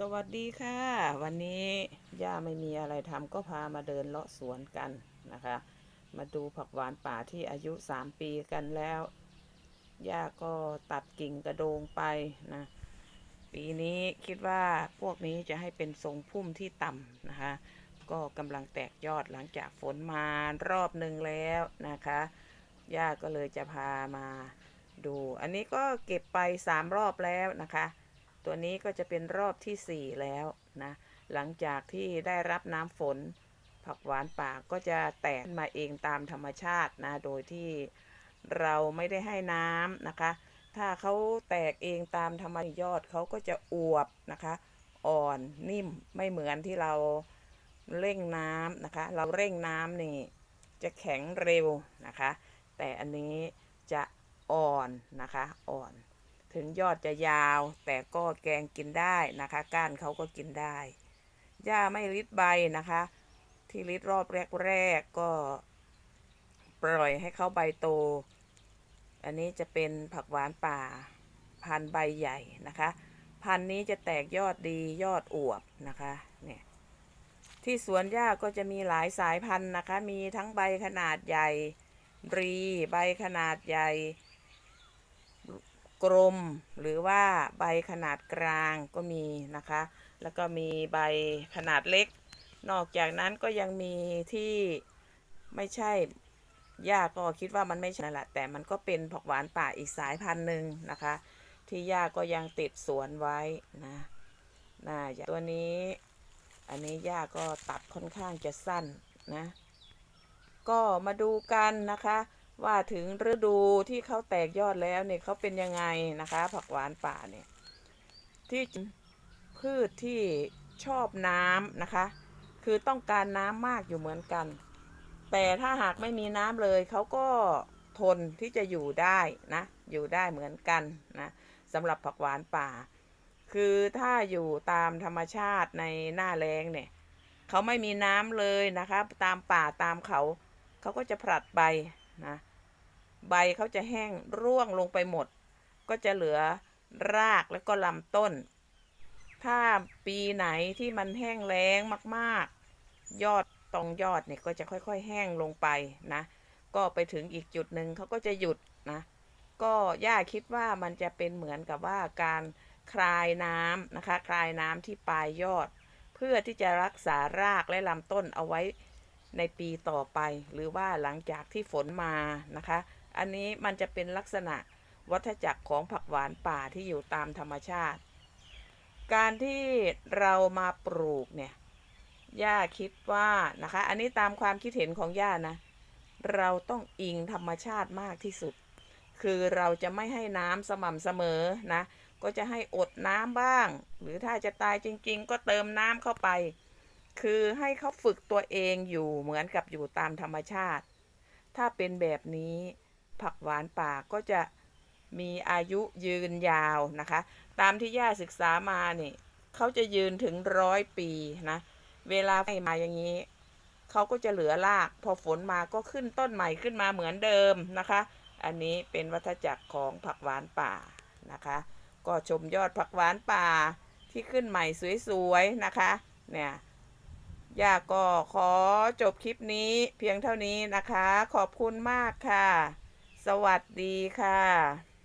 สวัสดีค่ะ วันนี้ย่าไม่มีอะไรทำก็พามาเดินเลาะสวนกันนะคะ มาดูผักหวานป่าที่อายุสามปีกันแล้วย่าก็ตัดกิ่งกระโดงไปนะ ปีนี้คิดว่าพวกนี้จะให้เป็นทรงพุ่มที่ต่ำนะคะ ก็กำลังแตกยอดหลังจากฝนมารอบหนึ่งแล้วนะคะย่าก็เลยจะพามาดู อันนี้ก็เก็บไปสามรอบแล้วนะคะ ตัวนี้ก็จะเป็นรอบที่สี่แล้วนะหลังจากที่ได้รับน้ำฝน ผักหวานป่าก็จะแตกมาเองตามธรรมชาตินะโดยที่เราไม่ได้ให้น้ำนะคะ ถ้าเขาแตกเองตามธรรมยอดเขาก็จะอวบนะคะ อ่อนนิ่มไม่เหมือนที่เราเร่งน้ำนะคะ เราเร่งน้ำนี่จะแข็งเร็วนะคะ แต่อันนี้จะอ่อนนะคะอ่อน ถึงยอดจะยาว แต่ก็แกงกินได้นะคะ ก้านเขาก็กินได้หญ้าไม่ริดใบนะคะ ที่ริดรอบแรกๆก็ปล่อยให้เขาใบโต อันนี้จะเป็นผักหวานป่า พันใบใหญ่นะคะ พันนี้จะแตกยอดดียอดอวบนะคะเนี่ยที่สวนหญ้าก็จะมีหลายสายพันธุ์นะคะ มีทั้งใบขนาดใหญ่รีใบขนาดใหญ่ กลมหรือว่าใบขนาดกลางก็มีนะคะ แล้วก็มีใบขนาดเล็ก นอกจากนั้นก็ยังมีที่ไม่ใช่ย่าก็คิดว่ามันไม่ใช่แหละแต่มันก็เป็นผักหวานป่าอีกสายพันธุ์หนึ่งนะคะ ที่ย่าก็ยังติดสวนไว้นะน่าตัวนี้ อันนี้ย่าก็ตัดค่อนข้างจะสั้นนะ ก็มาดูกันนะคะ ว่าถึงฤดูที่เขาแตกยอดแล้วเนี่ยเขาเป็นยังไงนะคะ ผักหวานป่าเนี่ยที่พืชที่ชอบน้ำนะคะ คือต้องการน้ำมากอยู่เหมือนกัน แต่ถ้าหากไม่มีน้ำเลยเขาก็ทนที่จะอยู่ได้นะ อยู่ได้เหมือนกันนะสำหรับผักหวานป่า คือถ้าอยู่ตามธรรมชาติในหน้าแล้งเนี่ยเขาไม่มีน้ำเลยนะคะ ตามป่าตามเขา เขาก็จะผลัดใบ นะใบเขาจะแห้งร่วงลงไปหมด ก็จะเหลือรากแล้วก็ลำต้น ถ้าปีไหนที่มันแห้งแล้งมากๆ ยอดตรงยอดเนี่ยก็จะค่อยๆ แห้งลงไปนะ ก็ไปถึงอีกจุดหนึ่งเขาก็จะหยุดนะ ก็ย่าคิดว่ามันจะเป็นเหมือนกับว่าการคลายน้ำนะคะ คลายน้ำที่ปลายยอด เพื่อที่จะรักษารากและลำต้นเอาไว้ ในปีต่อไป หรือว่าหลังจากที่ฝนมานะคะ อันนี้มันจะเป็นลักษณะวัฏจักรของผักหวานป่าที่อยู่ตามธรรมชาติ การที่เรามาปลูกเนี่ย ย่าคิดว่านะคะ อันนี้ตามความคิดเห็นของย่านะ เราต้องอิงธรรมชาติมากที่สุด คือเราจะไม่ให้น้ำสม่ำเสมอนะ ก็จะให้อดน้ำบ้าง หรือถ้าจะตายจริง ๆ ก็เติมน้ำเข้าไป คือให้เขาฝึกตัวเองอยู่เหมือนกับอยู่ตามธรรมชาติ ถ้าเป็นแบบนี้ผักหวานป่าก็จะมีอายุยืนยาวนะคะ ตามที่ย่าศึกษามานี่เขาจะยืนถึงร้อยปีนะ เวลาไม่มาอย่างนี้เขาก็จะเหลือราก พอฝนมาก็ขึ้นต้นใหม่ขึ้นมาเหมือนเดิมนะคะ อันนี้เป็นวัฏจักรของผักหวานป่านะคะ ก็ชมยอดผักหวานป่าที่ขึ้นใหม่สวยๆนะคะ เนี่ย ย่าก็ขอจบคลิปนี้เพียงเท่านี้นะคะ ขอบคุณมากค่ะ สวัสดีค่ะ